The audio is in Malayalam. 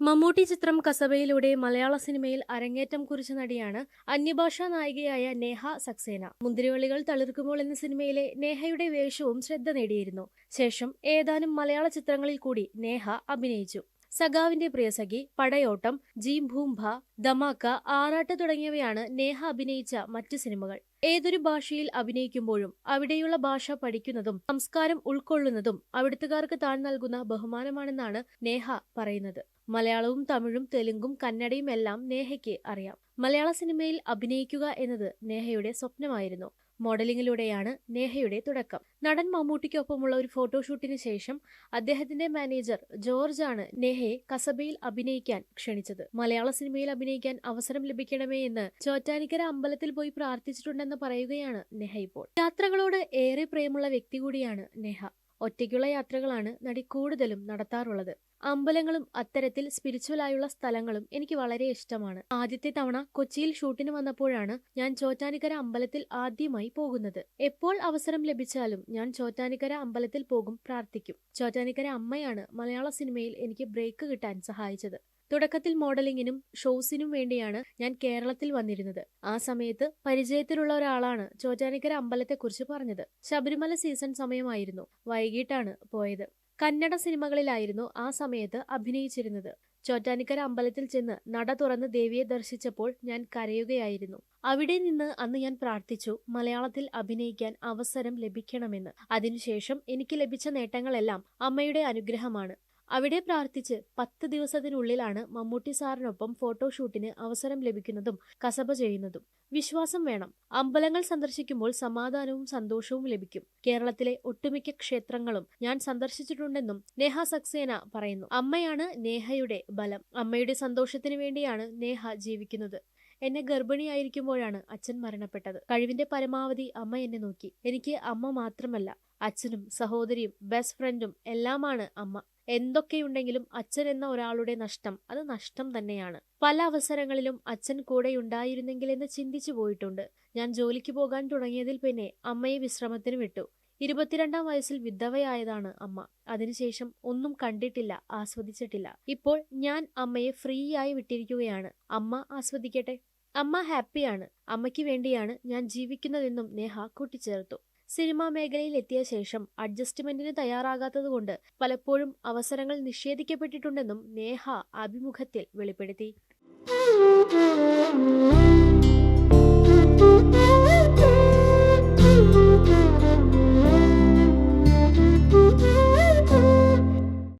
മമ്മൂട്ടി ചിത്രം കസബയിലൂടെ മലയാള സിനിമയിൽ അരങ്ങേറ്റം കുറിച്ച നടിയാണ് അന്യഭാഷാ നായികയായ നേഹ സക്സേന. മുന്തിരിവള്ളികൾ തളിർക്കുമ്പോൾ എന്ന സിനിമയിലെ നേഹയുടെ വേഷവും ശ്രദ്ധ നേടിയിരുന്നു. ശേഷം ഏതാനും മലയാള ചിത്രങ്ങളിൽ കൂടി നേഹ അഭിനയിച്ചു. സഖാവിന്റെ പ്രിയസഖി പടയോട്ടം ജീം ഭൂംഭ ദമാക്ക ആറാട്ട് തുടങ്ങിയവയാണ് നേഹ അഭിനയിച്ച മറ്റു സിനിമകൾ. ഏതൊരു ഭാഷയിൽ അഭിനയിക്കുമ്പോഴും അവിടെയുള്ള ഭാഷ പഠിക്കുന്നതും സംസ്കാരം ഉൾക്കൊള്ളുന്നതും അവിടുത്തുകാർക്ക് താൻ നൽകുന്ന ബഹുമാനമാണെന്നാണ് നേഹ പറയുന്നത്. മലയാളവും തമിഴും തെലുങ്കും കന്നഡയും എല്ലാം നേഹയ്ക്ക് അറിയാം. മലയാള സിനിമയിൽ അഭിനയിക്കുക എന്നത് നേഹയുടെ സ്വപ്നമായിരുന്നു. മോഡലിംഗിലൂടെയാണ് നേഹയുടെ തുടക്കം. നടൻ മമ്മൂട്ടിക്കൊപ്പമുള്ള ഒരു ഫോട്ടോഷൂട്ടിന് ശേഷം അദ്ദേഹത്തിന്റെ മാനേജർ ജോർജ് ആണ് നേഹയെ കസബയിൽ അഭിനയിക്കാൻ ക്ഷണിച്ചത്. മലയാള സിനിമയിൽ അഭിനയിക്കാൻ അവസരം ലഭിക്കണമേ എന്ന് ചോറ്റാനിക്കര അമ്പലത്തിൽ പോയി പ്രാർത്ഥിച്ചിട്ടുണ്ടെന്ന് പറയുകയാണ് നെഹ ഇപ്പോൾ. യാത്രകളോട് ഏറെ പ്രിയമുള്ള വ്യക്തി കൂടിയാണ് നെഹ. ഒറ്റയ്ക്കുള്ള യാത്രകളാണ് നടി കൂടുതലും നടത്താറുള്ളത്. അമ്പലങ്ങളും അത്തരത്തിൽ സ്പിരിച്വൽ ആയുള്ള സ്ഥലങ്ങളും എനിക്ക് വളരെ ഇഷ്ടമാണ്. ആദ്യത്തെ തവണ കൊച്ചിയിൽ ഷൂട്ടിന് വന്നപ്പോഴാണ് ഞാൻ ചോറ്റാനിക്കര അമ്പലത്തിൽ ആദ്യമായി പോകുന്നത്. എപ്പോൾ അവസരം ലഭിച്ചാലും ഞാൻ ചോറ്റാനിക്കര അമ്പലത്തിൽ പോകും പ്രാർത്ഥിക്കും. ചോറ്റാനിക്കര അമ്മയാണ് മലയാള സിനിമയിൽ എനിക്ക് ബ്രേക്ക് കിട്ടാൻ സഹായിച്ചത്. തുടക്കത്തിൽ മോഡലിംഗിനും ഷോസിനും വേണ്ടിയാണ് ഞാൻ കേരളത്തിൽ വന്നിരുന്നത്. ആ സമയത്ത് പരിചയത്തിലുള്ള ഒരാളാണ് ചോറ്റാനിക്കര അമ്പലത്തെക്കുറിച്ച് പറഞ്ഞത്. ശബരിമല സീസൺ സമയമായിരുന്നു. വൈകിട്ടാണ് പോയത്. കന്നഡ സിനിമകളിലായിരുന്നു ആ സമയത്ത് അഭിനയിച്ചിരുന്നത്. ചോറ്റാനിക്കര അമ്പലത്തിൽ ചെന്ന് നട തുറന്ന് ദേവിയെ ദർശിച്ചപ്പോൾ ഞാൻ കരയുകയായിരുന്നു. അവിടെ നിന്ന് അന്ന് ഞാൻ പ്രാർത്ഥിച്ചു മലയാളത്തിൽ അഭിനയിക്കാൻ അവസരം ലഭിക്കണമെന്ന്. അതിനുശേഷം എനിക്ക് ലഭിച്ച നേട്ടങ്ങളെല്ലാം അമ്മയുടെ അനുഗ്രഹമാണ്. അവിടെ പ്രാർത്ഥിച്ച് പത്ത് ദിവസത്തിനുള്ളിലാണ് മമ്മൂട്ടി സാറിനൊപ്പം ഫോട്ടോഷൂട്ടിന് അവസരം ലഭിക്കുന്നതും കസബ ചെയ്യുന്നതും. വിശ്വാസം വേണം. അമ്പലങ്ങൾ സന്ദർശിക്കുമ്പോൾ സമാധാനവും സന്തോഷവും ലഭിക്കും. കേരളത്തിലെ ഒട്ടുമിക്ക ക്ഷേത്രങ്ങളും ഞാൻ സന്ദർശിച്ചിട്ടുണ്ടെന്നും നേഹ സക്സേന പറയുന്നു. അമ്മയാണ് നേഹയുടെ ബലം. അമ്മയുടെ സന്തോഷത്തിന് വേണ്ടിയാണ് നേഹ ജീവിക്കുന്നത്. എന്നെ ഗർഭിണിയായിരിക്കുമ്പോഴാണ് അച്ഛൻ മരണപ്പെട്ടത്. കഴിവിന്റെ പരമാവധി അമ്മ എന്നെ നോക്കി. എനിക്ക് അമ്മ മാത്രമല്ല അച്ഛനും സഹോദരിയും ബെസ്റ്റ് ഫ്രണ്ടും എല്ലാമാണ് അമ്മ. എന്തൊക്കെയുണ്ടെങ്കിലും അച്ഛൻ എന്ന ഒരാളുടെ നഷ്ടം അത് നഷ്ടം തന്നെയാണ്. പല അവസരങ്ങളിലും അച്ഛൻ കൂടെ ഉണ്ടായിരുന്നെങ്കിലെന്ന് ചിന്തിച്ചു പോയിട്ടുണ്ട്. ഞാൻ ജോലിക്ക് പോകാൻ തുടങ്ങിയതിൽ പിന്നെ അമ്മയെ വിശ്രമത്തിന് വിട്ടു. ഇരുപത്തിരണ്ടാം വയസ്സിൽ വിധവയായതാണ് അമ്മ. അതിനുശേഷം ഒന്നും കണ്ടിട്ടില്ല ആസ്വദിച്ചിട്ടില്ല. ഇപ്പോൾ ഞാൻ അമ്മയെ ഫ്രീ ആയി വിട്ടിരിക്കുകയാണ്. അമ്മ ആസ്വദിക്കട്ടെ? അമ്മ ഹാപ്പിയാണ്. അമ്മയ്ക്ക് വേണ്ടിയാണ് ഞാൻ ജീവിക്കുന്നതെന്നും നേഹ കൂട്ടിച്ചേർത്തു. സിനിമാ മേഖലയിൽ എത്തിയ ശേഷം അഡ്ജസ്റ്റ്മെന്റിന് തയ്യാറാകാത്തതുകൊണ്ട് പലപ്പോഴും അവസരങ്ങൾ നിഷേധിക്കപ്പെട്ടിട്ടുണ്ടെന്നും നേഹ അഭിമുഖത്തിൽ വെളിപ്പെടുത്തി.